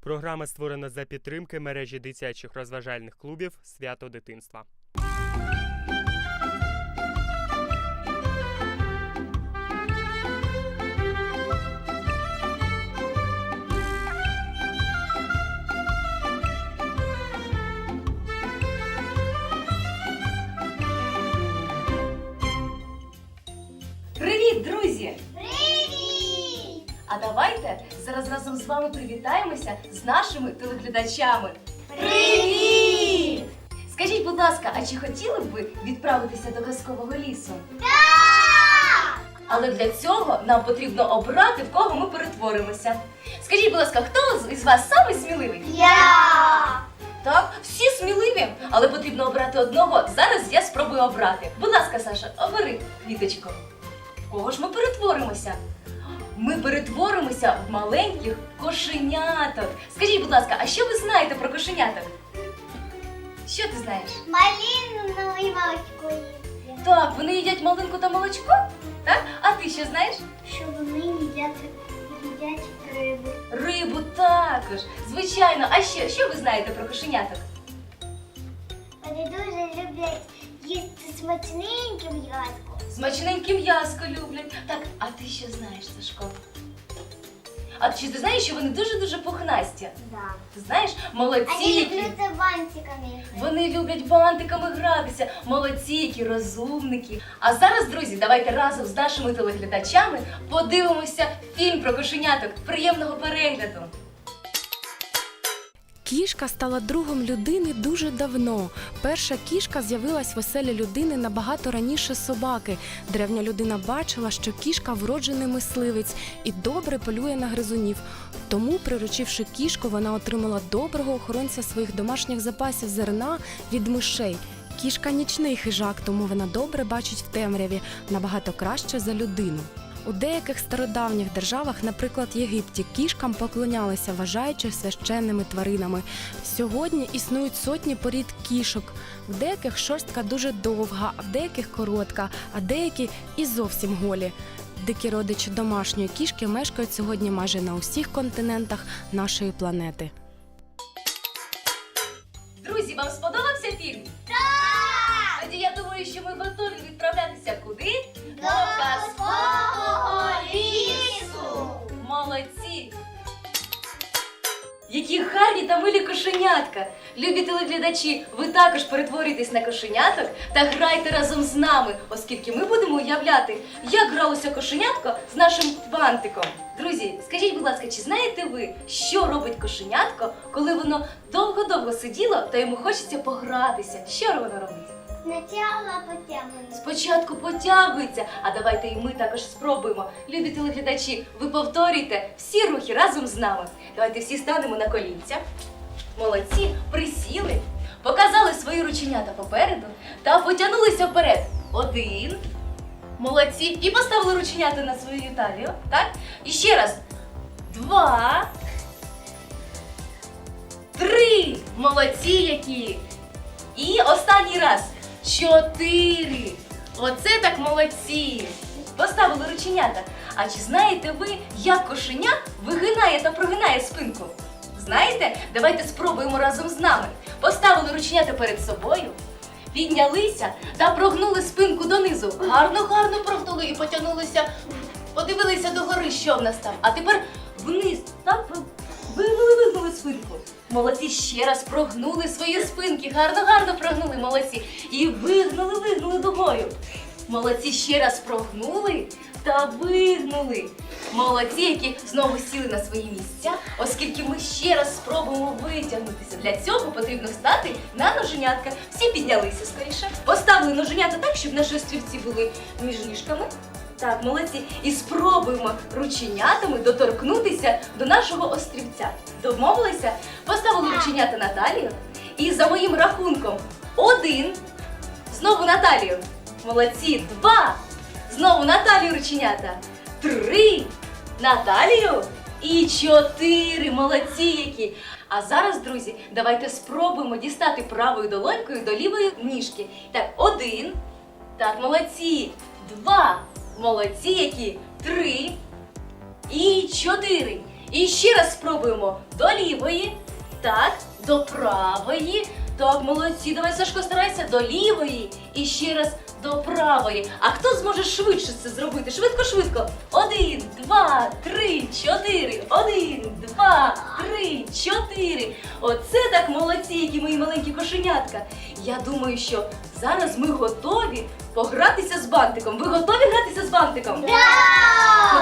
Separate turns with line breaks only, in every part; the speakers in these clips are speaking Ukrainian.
Програма створена за підтримки мережі дитячих розважальних клубів Свято дитинства.
А давайте зараз разом з вами привітаємося з нашими телеглядачами.
Привіт!
Скажіть, будь ласка, а чи хотіли б ви відправитися до казкового лісу?
Так!
Але для цього нам потрібно обрати, в кого ми перетворимося. Скажіть, будь ласка, хто із вас самий сміливий?
Я!
Так, всі сміливі, але потрібно обрати одного. Зараз я спробую обрати. Будь ласка, Саша, обери квіточку. В кого ж ми перетворимося? Ми перетворимося в маленьких кошеняток. Скажіть, будь ласка, а що ви знаєте про кошеняток? Що ти знаєш?
Малину і молочко їсти.
Так, вони їдять малинку та молочко? Так? А ти що знаєш?
Що вони їдять, їдять рибу.
Рибу також. Звичайно. А ще що ви знаєте про кошеняток?
Вони дуже люблять їсти смачненьке м'яско.
Смачненьке м'яско люблять. Так, а ти що знаєш, Сашко? А чи ти знаєш, що вони дуже-дуже пухнасті?
Да.
Ти знаєш, молодці,
Вони
які...
бантиками.
Вони люблять бантиками гратися, молодці, які розумники. А зараз, друзі, давайте разом з нашими телеглядачами подивимося фільм про кошеняток. Приємного перегляду!
Кішка стала другом людини дуже давно. Перша кішка з'явилась в оселі людини набагато раніше собаки. Древня людина бачила, що кішка вроджений мисливець і добре полює на гризунів. Тому, приручивши кішку, вона отримала доброго охоронця своїх домашніх запасів зерна від мишей. Кішка нічний хижак, тому вона добре бачить в темряві набагато краще за людину. У деяких стародавніх державах, наприклад Єгипті, кішкам поклонялися, вважаючи священними тваринами. Сьогодні існують сотні порід кішок. В деяких шорстка дуже довга, а в деяких коротка, а деякі і зовсім голі. Дикі родичі домашньої кішки мешкають сьогодні майже на усіх континентах нашої планети.
Друзі, вам сподобався фільм?
Так!
Тоді я думаю, що ми готові відправлятися куди?
До
Які та милі кошенятка! Любі телеглядачі, ви також перетворюйтесь на кошеняток та грайте разом з нами, оскільки ми будемо уявляти, як гралося кошенятко з нашим бантиком. Друзі, скажіть, будь ласка, чи знаєте ви, що робить кошенятко, коли воно довго-довго сиділо та йому хочеться погратися? Що воно робить?
Спочатку потягнемо.
Спочатку потягується, а давайте і ми також спробуємо. Любі телеглядачі, ви повторюйте всі рухи разом з нами. Давайте всі станемо на колінця. Молодці, присіли, показали свої рученята попереду та потягнулися вперед. Один. Молодці. І поставили рученята на свою талію. Так? І ще раз. Два. Три. Молодці які. І останній раз. Чотири. Оце так молодці. Поставили рученята. А чи знаєте ви, як кошеня вигинає та прогинає спинку? Знаєте? Давайте спробуємо разом з нами. Поставили рученята перед собою, піднялися та прогнули спинку донизу. Гарно, гарно прогнули і потягнулися. Подивилися догори, що в нас там. А тепер вниз. Так, вигнули, вигнули спинку. Молодці ще раз прогнули свої спинки. Гарно, гарно прогнули, молодці. І вигнули, вигнули дугою. Молодці ще раз прогнули та вигнули. Молодці, які знову сіли на свої місця, оскільки ми ще раз спробуємо витягнутися. Для цього потрібно стати на ноженятка. Всі піднялися скоріше. Поставили ноженята так, щоб наші острівці були між ніжками. Так, молодці. І спробуємо рученятами доторкнутися до нашого острівця. Домовилися? Поставили рученята на талію. І за моїм рахунком один. Знову на талію. Молодці. Два. Знову на талію рученята. Три. На талію. І чотири. Молодці які. А зараз, друзі, давайте спробуємо дістати правою долонькою до лівої ніжки. Так, один. Так, молодці. Два. Молодці які. Три. І чотири. І ще раз спробуємо до лівої. Так, до правої. Так, молодці. Давай, Сашко, старайся до лівої. І ще раз до правої. А хто зможе швидше це зробити? Швидко, швидко. Один, два, три, чотири. Один, два, три, чотири. Оце так молодці, які мої маленькі кошенятка. Я думаю, що зараз ми готові погратися з бантиком. Ви готові гратися з бантиком?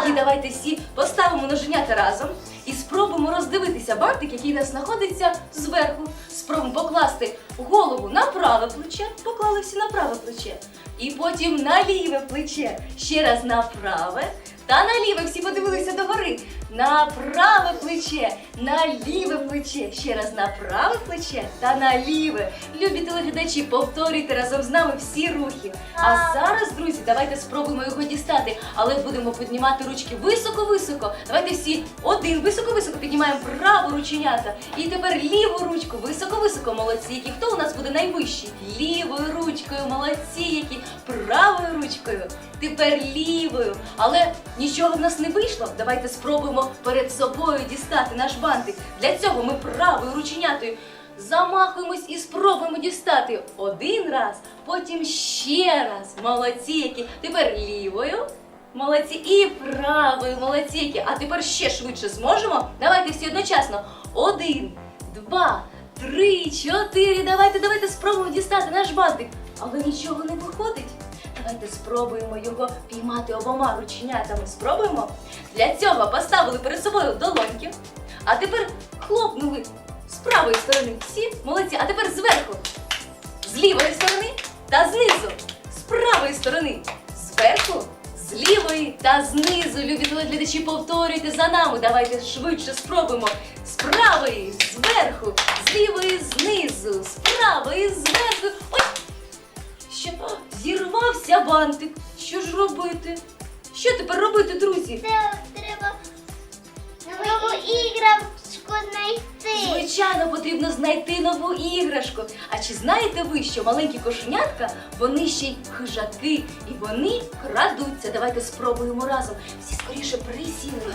Тоді давайте всі поставимо ноженята разом і спробуємо роздивитися бантик, який у нас знаходиться зверху. Спробуємо покласти голову на праве плече, поклали всі на праве плече. І потім на ліве плече. Ще раз на праве та на ліве. Всі подивилися догори. На праве плече, на ліве плече. Ще раз на праве плече та на ліве. Любі телеглядачі, повторюйте разом з нами всі рухи. А зараз, друзі, давайте спробуємо його дістати, але будемо піднімати ручки високо-високо. Давайте всі один високо-високо піднімаємо праву рученята. І тепер ліву ручку високо-високо. Молодці, які хто у нас буде найвищий? Лівою ручкою, молодці, які правою ручкою. Тепер лівою. Але нічого в нас не вийшло. Давайте спробуємо перед собою дістати наш бантик. Для цього ми правою рученятою замахуємось і спробуємо дістати один раз, потім ще раз. Молодці, які. Тепер лівою. Молодці і правою, молодці. які. А тепер ще швидше зможемо. Давайте всі одночасно. Один, два, три, чотири. Давайте, давайте спробуємо дістати наш бантик. Але нічого не виходить. Давайте спробуємо його піймати обома рученятами. Спробуємо. Для цього поставили перед собою долоньки. А тепер хлопнули з правої сторони. Всі молодці. А тепер зверху. З лівої сторони та знизу. З правої сторони. Зверху, з лівої та знизу. Любі телеглядачі, повторюйте за нами. Давайте швидше спробуємо. З правої, зверху, з лівої, знизу, з правої, зверху. Що бантик. Що ж робити? Що тепер робити, друзі?
Це треба нову іграшку знайти.
Звичайно, потрібно знайти нову іграшку. А чи знаєте ви, що маленькі кошенятка, вони ще й хижаки, і вони крадуться. Давайте спробуємо разом. Всі скоріше присіли.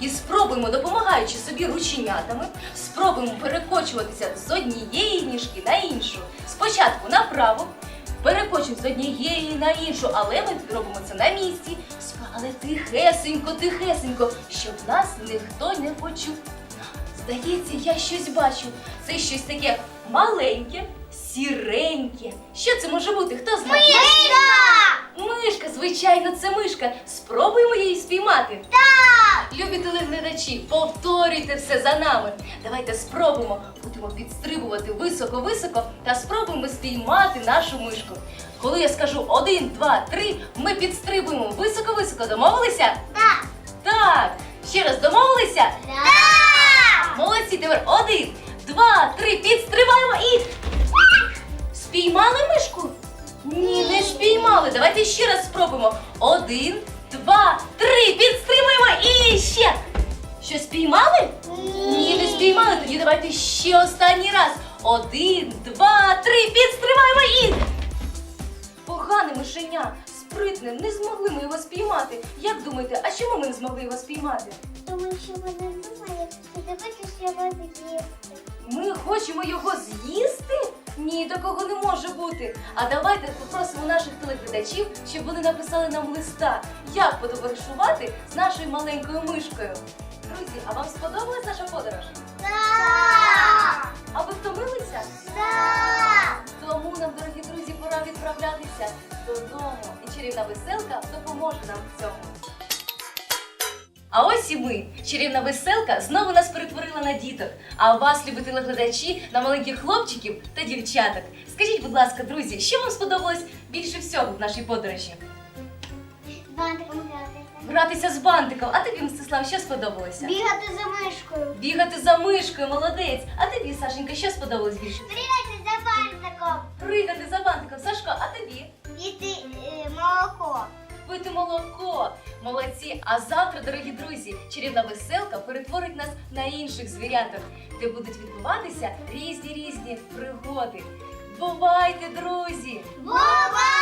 І спробуємо, допомагаючи собі рученятами, спробуємо перекочуватися з однієї ніжки на іншу. Спочатку направо, перекочуємо з однієї на іншу, але ми робимо це на місці. Але тихесенько, тихесенько, щоб нас ніхто не почув. Здається, я щось бачу. Це щось таке маленьке, сіреньке. Що це може бути? Хто знає? Мишка! Мишка, звичайно, це мишка. Спробуємо її спіймати. Так! Любі телеглядачі, повторюйте все за нами. Давайте спробуємо. Будемо підстрибувати високо-високо та спробуємо спіймати нашу мишку. Коли я скажу один, два, три, ми підстрибуємо високо-високо. Домовилися?
Так.
Так. Ще раз домовилися?
Так.
Молодці, тепер один, два, три, підстрибаємо і. Спіймали мишку? Ні, не спіймали. Давайте ще раз спробуємо. Один, два, три, підстрибуємо і ще. Що спіймали? Ні, не спіймали. Тоді давайте ще останній раз. Один, два, три, підстрибаємо і. Погане мишеня, спритним, не змогли ми його спіймати. Як думаєте, а чому ми не змогли його спіймати?
Тому що вони думають, що ти хочеш його з'їсти.
Ми хочемо його з'їсти? Ні, такого не може бути. А давайте попросимо наших телеглядачів, щоб вони написали нам листа, як потоваришувати з нашою маленькою мишкою. Друзі, а вам сподобалась наша подорож?
Так.
А ви втомилися?
Так.
Тому нам, дорогі друзі, пора відправлятися додому. І чарівна веселка допоможе нам в цьому. А ось і ми, чарівна веселка, знову нас перетворила на діток. А вас, любі телеглядачі, на маленьких хлопчиків та дівчаток. Скажіть, будь ласка, друзі, що вам сподобалось більше всього в нашій подорожі?
Бантиком гратися.
Гратися з бантиком. А тобі, Мстислав, що сподобалося?
Бігати за мишкою.
Бігати за мишкою, молодець. А тобі, Сашенька, що сподобалось більше?
Пригати за бантиком.
Пригати за бантиком. Сашко, а тобі?
Їсти е, молоко.
Пити молоко. Молодці! А завтра, дорогі друзі, чарівна веселка перетворить нас на інших звіряток, де будуть відбуватися різні різні пригоди. Бувайте, друзі!
Бувай!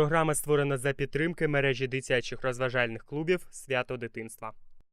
Програма створена за підтримки мережі дитячих розважальних клубів Свято дитинства.